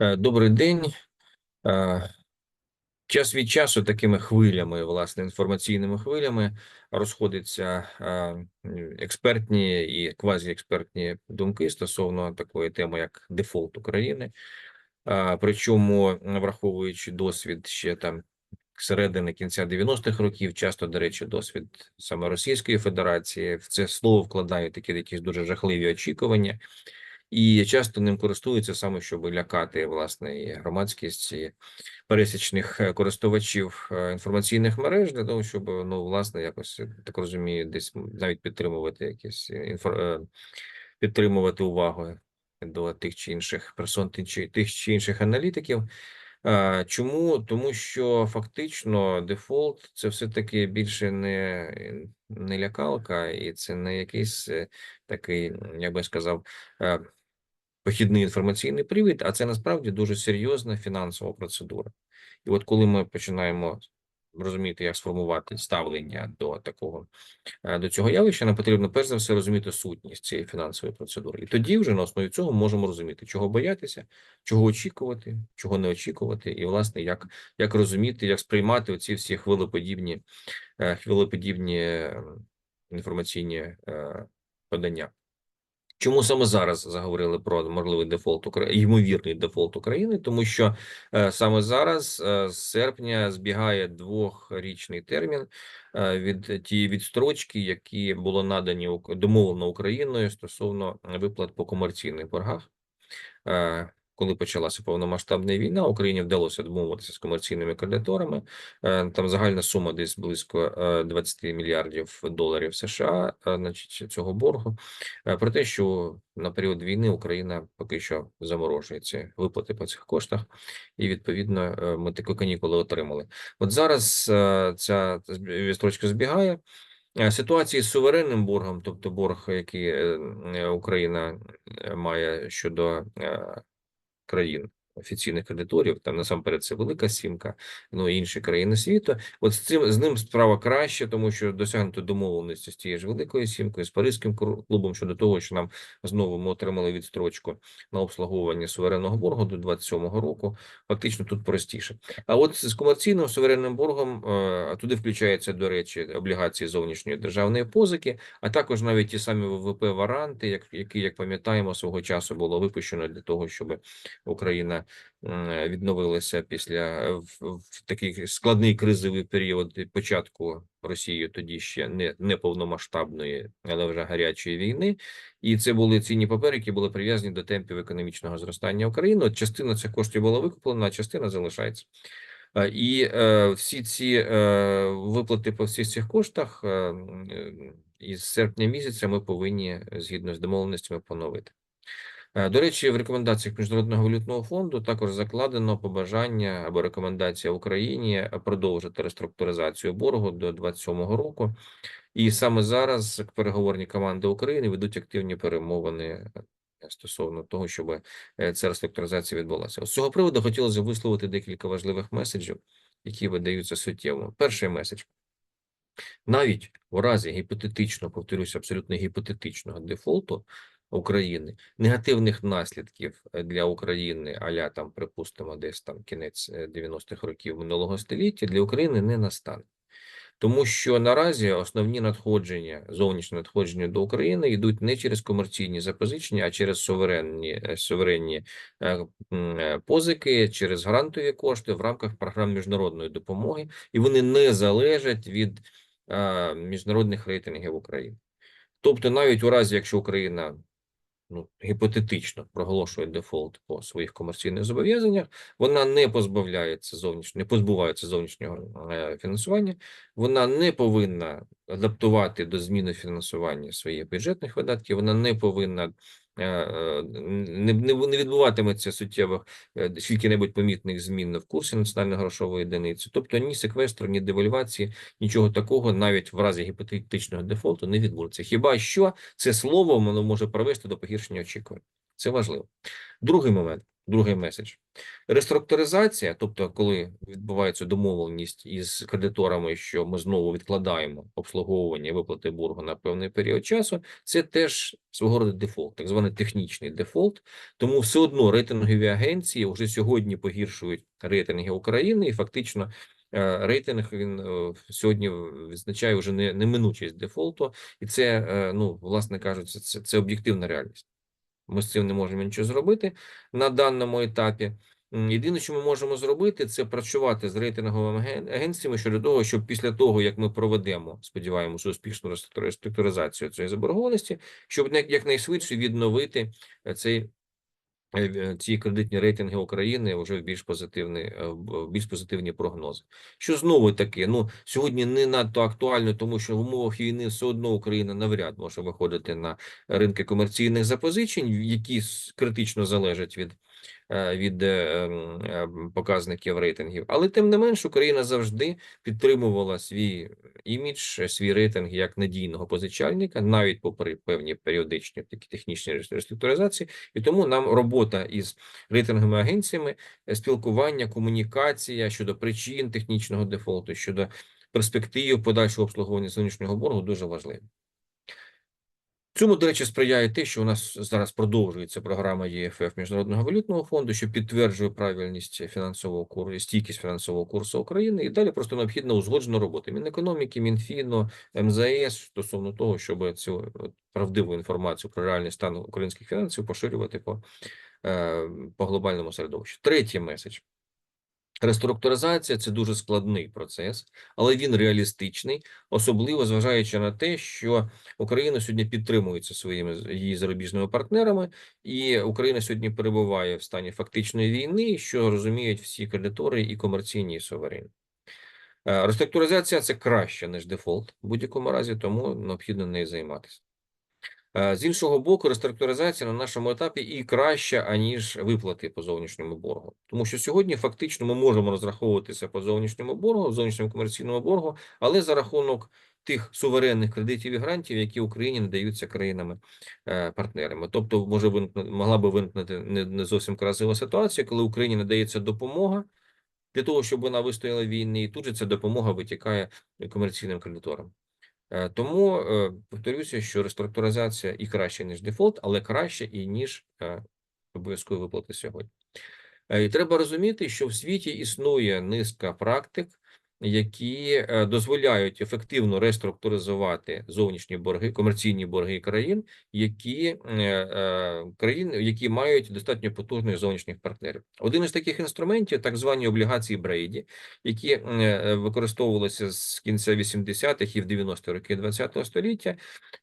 Е, Добрий день. Е, Час від часу такими хвилями, власне, інформаційними хвилями розходяться е, експертні і квазіекспертні думки стосовно такої теми, як дефолт України. Причому, враховуючи досвід ще там середини кінця 90-х років, часто, до речі, досвід саме Російської Федерації, в це слово вкладають такі якісь дуже жахливі очікування і часто ним користуються саме, щоб лякати власне і громадськість і пересічних е, користувачів е, інформаційних мереж для того, щоб ну власне якось так розумію, десь навіть підтримувати якісь інфор... е, підтримувати увагу до тих чи інших персон, тих чи інших аналітиків. Чому? Тому що фактично дефолт це все-таки більше не, не лякалка, і це не якийсь такий, як би сказав, похідний інформаційний привід, а це насправді дуже серйозна фінансова процедура. І от коли ми починаємо розуміти, як сформувати ставлення до такого е, до цього явища, нам потрібно перш за все розуміти сутність цієї фінансової процедури. І тоді вже на основі цього можемо розуміти, чого боятися, чого очікувати, чого не очікувати, і власне як, як розуміти, як сприймати оці всі хвилеподібні, е, хвилеподібні е, інформаційні е, подання. Чому саме зараз заговорили про можливий дефолт України, ймовірний дефолт України? Тому що е, саме зараз, е, з серпня, збігає двохрічний термін е, від тієї відстрочки, які було надані домовлено Україною стосовно виплат по комерційних боргах. Е, коли почалася повномасштабна війна, Україні вдалося домовитися з комерційними кредиторами. Е, Там загальна сума десь близько е, 20 мільярдів доларів США, е, значить, цього боргу. Е, Про те, що на період війни Україна поки що заморожує ці виплати по цих коштах, і відповідно е, ми такі канікули отримали. От зараз е, ця відстрочка збігає. Е, Ситуації з суверенним боргом, тобто борг, який е, е, Україна е, має щодо е, країн офіційних кредиторів, там насамперед це Велика Сімка, ну і інші країни світу. От з цим з ним справа краще, тому що досягнуто домовленості з тією ж Великою Сімкою, з Паризьким клубом щодо того, що нам знову ми отримали відстрочку на обслуговування суверенного боргу до 27-го року. Фактично тут простіше. А от з комерційним суверенним боргом е, туди включаються, до речі, облігації зовнішньої державної позики, а також навіть ті самі ВВП варанти, як які, як пам'ятаємо, свого часу було випущено для того, щоб Україна відновилася після е, в, в такий складний кризовий період початку Росією тоді ще не, не повномасштабної, але вже гарячої війни. І це були цінні папери, які були прив'язані до темпів економічного зростання України. От частина цих коштів була викуплена, а частина залишається. Е, І е, всі ці е, виплати по всіх цих коштах е, е, із серпня місяця ми повинні згідно з домовленостями поновити. Е, До речі, в рекомендаціях Міжнародного валютного фонду також закладено побажання або рекомендація Україні продовжити реструктуризацію боргу до 27-го року. І саме зараз переговорні команди України ведуть активні перемовини е, стосовно того, щоб е, ця реструктуризація відбулася. З цього приводу хотілося висловити декілька важливих меседжів, які видаються суттєво. Перший меседж. Навіть у разі гіпотетичного, повторюся, абсолютно гіпотетичного дефолту України, негативних наслідків е, для України, аля там, припустимо, десь там кінець е, 90-х років минулого століття, для України не настане. Тому що наразі основні надходження, зовнішні надходження до України йдуть не через комерційні запозичення, а через суверенні, е, суверенні е, е, позики, через грантові кошти в рамках програм міжнародної допомоги, і вони не залежать від е, міжнародних рейтингів України. Тобто, навіть у разі, якщо Україна ну, гіпотетично проголошує дефолт по своїх комерційних зобов'язаннях, вона не позбавляється зовнішнього, не позбувається зовнішнього е, фінансування, вона не повинна адаптувати до зміни фінансування своїх бюджетних видатків, вона не повинна не, не, не відбуватиметься суттєвих е, скільки-небудь помітних змін в курсі національної грошової одиниці, тобто ні секвестру, ні девальвації, нічого такого навіть в разі гіпотетичного дефолту не відбудеться. Хіба що це слово воно може привести до погіршення очікувань. Це важливо. Другий момент. Другий меседж. Реструктуризація, тобто, коли відбувається домовленість із кредиторами, що ми знову відкладаємо обслуговування виплати боргу на певний період часу, це теж свого роду дефолт, так званий технічний дефолт. Тому все одно рейтингові агенції вже сьогодні погіршують рейтинги України, і фактично е, рейтинг він е, сьогодні відзначає вже неминучість дефолту, і це е, ну власне кажучи, це, це об'єктивна реальність. Ми з цим не можемо нічого зробити на даному етапі. Єдине, що ми можемо зробити, це працювати з рейтинговими аген- агенціями щодо того, щоб після того, як ми проведемо, сподіваємося, успішну реструктури- реструктуризацію цієї заборгованості, щоб якнайшвидше відновити е, цей ці кредитні рейтинги України вже в більш позитивні, е, в більш позитивні прогнози. Що знову таки, ну сьогодні не надто актуально, тому що в умовах війни все одно Україна навряд може виходити на ринки комерційних запозичень, які критично залежать від. е, Від е, е, показників рейтингів, але тим не менш Україна завжди підтримувала свій імідж, свій рейтинг як надійного позичальника, навіть попри певні періодичні такі технічні рес- реструктуризації, і тому нам робота із рейтинговими агенціями, е, спілкування, комунікація щодо причин технічного дефолту, щодо перспектив подальшого обслуговування зовнішнього боргу дуже важлива. Цьому, до речі, сприяє те, що у нас зараз продовжується програма ЄФФ Міжнародного валютного фонду, що підтверджує правильність фінансового курсу стійкість фінансового курсу України. І далі просто необхідна узгоджена робота Мінекономіки, Мінфіну, МЗС стосовно того, щоб цю правдиву інформацію про реальний стан українських фінансів поширювати по, е, по глобальному середовищу. Третій меседж. Реструктуризація це дуже складний процес, але він реалістичний, особливо зважаючи на те, що Україна сьогодні підтримується своїми її зарубіжними партнерами, і Україна сьогодні перебуває в стані фактичної війни, що розуміють всі кредитори і комерційні і суверенні. Е, Реструктуризація це краще ніж дефолт в будь-якому разі, тому необхідно нею займатися. Е, З іншого боку, реструктуризація на нашому етапі і краща, аніж виплати по зовнішньому боргу. Тому що сьогодні фактично ми можемо розраховуватися по зовнішньому боргу, зовнішньому комерційному боргу, але за рахунок тих суверенних кредитів і грантів, які Україні надаються країнами-партнерами. Тобто, може могла би виникнути не, зовсім красива ситуація, коли Україні надається допомога для того, щоб вона вистояла в війні, і тут же ця допомога витікає комерційним кредиторам. Е, Тому е, повторюся, що реструктуризація і краще, ніж дефолт, але краще і ніж е, обов'язкові виплати сьогодні. І треба розуміти, що в світі існує низка практик, які е, дозволяють ефективно реструктуризувати зовнішні борги, комерційні борги країн, які е, е, країн, які мають достатньо потужних зовнішніх партнерів. Один із таких інструментів так звані облігації Брейді, які використовувалися з кінця 80-х і в 90-ті роки 20-го століття.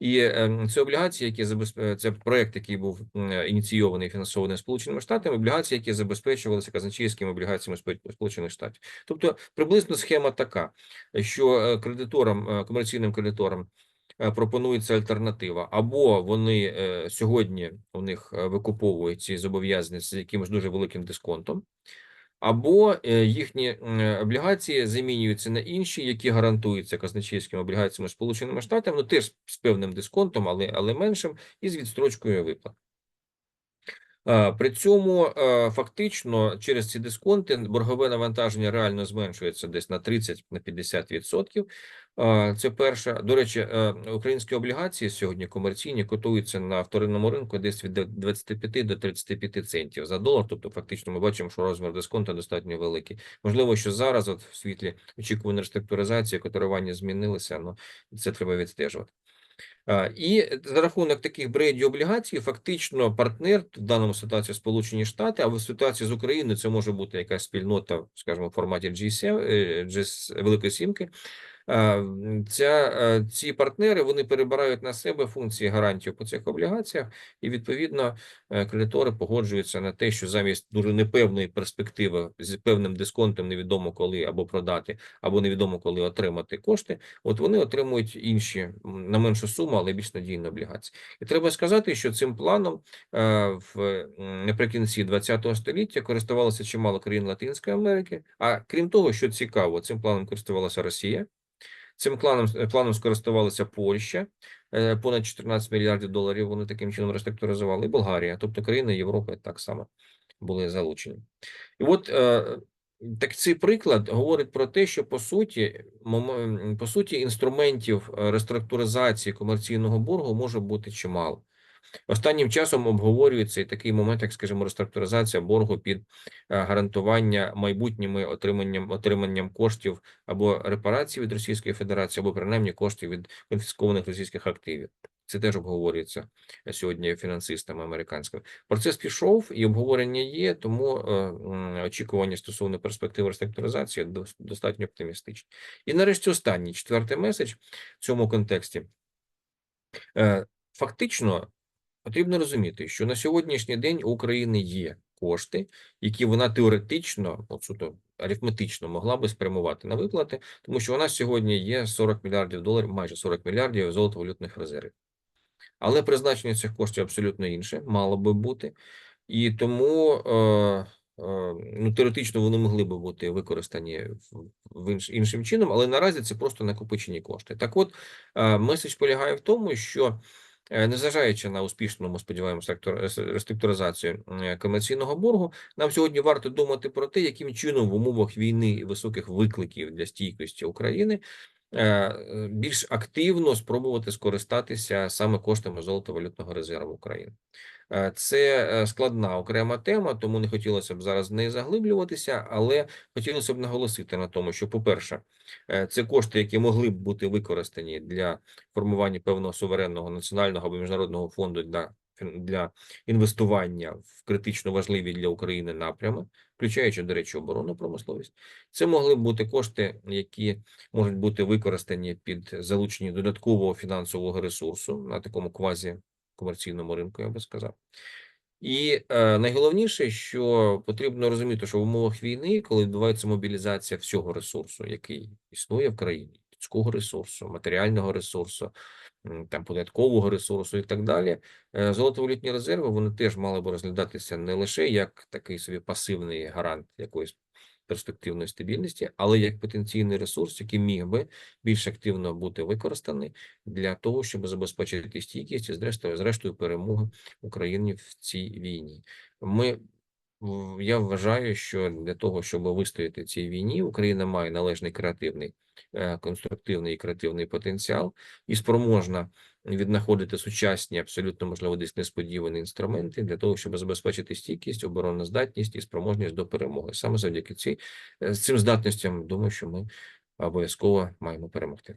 І е, це облігації, які забезпечують, це проект, який був ініційований і фінансований Сполученими Штатами, облігації, які забезпечувалися казначейськими облігаціями Спо- Сполучених Штатів. Тобто приблизно схема така, що е, кредиторам, е, комерційним кредиторам е, пропонується альтернатива, або вони сьогодні у них викуповують ці зобов'язання з якимось дуже великим дисконтом, або їхні облігації замінюються на інші, які гарантуються казначейськими облігаціями Сполученими Штатами, ну теж з певним дисконтом, але, але меншим, і з відстрочкою виплат. Е, При цьому е, фактично через ці дисконти боргове навантаження реально зменшується десь на 30 на 50 відсотків. Е, Це перше. До речі, українські облігації сьогодні комерційні котуються на вторинному ринку десь від 25 до 35 центів за долар. Тобто, фактично, ми бачимо, що розмір дисконту достатньо великий. Можливо, що зараз, от в світлі очікуваної реструктуризації, котирування змінилися, ну це треба відстежувати. І за рахунок таких брейдів облігацій, фактично партнер в даному ситуації Сполучені Штати, а в ситуації з Україною це може бути якась спільнота, скажімо, в форматі G7, е, G Великої Сімки. Ця, е, ці партнери вони перебирають на себе функції гарантів по цих облігаціях, і відповідно е, кредитори погоджуються на те, що замість дуже непевної перспективи з певним дисконтом, невідомо коли або продати, або невідомо коли отримати кошти. От вони отримують інші на меншу суму, але більш надійні облігації. І треба сказати, що цим планом е, в наприкінці ХХ століття користувалося чимало країн Латинської Америки. А крім того, що цікаво, цим планом користувалася Росія. Цим планом, планом скористувалася Польща, е, понад 14 мільярдів доларів вони таким чином реструктуризували, і Болгарія, тобто країни Європи так само. були залучені. І от е, так цей приклад говорить про те, що по суті, по суті, інструментів е, реструктуризації комерційного боргу може бути чимало. Останнім часом обговорюється і такий момент, як, скажімо, реструктуризація боргу під е, гарантування майбутніми отриманням отриманням коштів або репарацій від Російської Федерації, або принаймні коштів від конфіскованих російських активів. Це теж обговорюється сьогодні фінансистами американськими. Процес пішов і обговорення є, тому е, очікування стосовно перспектив реструктуризації дос- достатньо оптимістичні. І нарешті останній четвертий меседж в цьому контексті. Е, Фактично потрібно розуміти, що на сьогоднішній день у України є кошти, які вона теоретично, от суто арифметично могла би спрямувати на виплати, тому що у нас сьогодні є 40 мільярдів доларів, майже 40 мільярдів золотовалютних резервів. Але призначення цих коштів абсолютно інше, мало би бути, і тому е, е, ну, теоретично вони могли би бути використані в, інш, іншим чином, але наразі це просто накопичені кошти. Так от, е, меседж полягає в тому, що незважаючи на успішну, ми сподіваємося, реструктур- рес- реструктуризацію е, комерційного боргу, нам сьогодні варто думати про те, яким чином в умовах війни і високих викликів для стійкості України е, е, більш активно спробувати скористатися саме коштами золотовалютного резерву України. Е, Це е, складна окрема тема, тому не хотілося б зараз в неї заглиблюватися, але хотілося б наголосити на тому, що, по-перше, е, це кошти, які могли б бути використані для формування певного суверенного національного або міжнародного фонду для для інвестування в критично важливі для України напрями, включаючи, до речі, оборонну промисловість. Це могли б бути кошти, які можуть бути використані під залучення додаткового фінансового ресурсу на такому квазі комерційному ринку, я би сказав. І е, найголовніше, що потрібно розуміти, що в умовах війни, коли відбувається мобілізація всього ресурсу, який існує в країні, людського ресурсу, матеріального ресурсу, там податкового ресурсу і так далі, е, золотовалютні резерви вони теж мали би розглядатися не лише як такий собі пасивний гарант якоїсь перспективної стабільності, але як потенційний ресурс, який міг би більш активно бути використаний для того, щоб забезпечити стійкість і зрештою, перемогу України в цій війні. Ми я вважаю, що для того, щоб вистояти цій війні, Україна має належний креативний, е, конструктивний і креативний потенціал і спроможна віднаходити сучасні, абсолютно можливо, десь несподівані інструменти для того, щоб забезпечити стійкість, обороноздатність і спроможність до перемоги. Саме завдяки цій е, цим здатностям, думаю, що ми обов'язково маємо перемогти.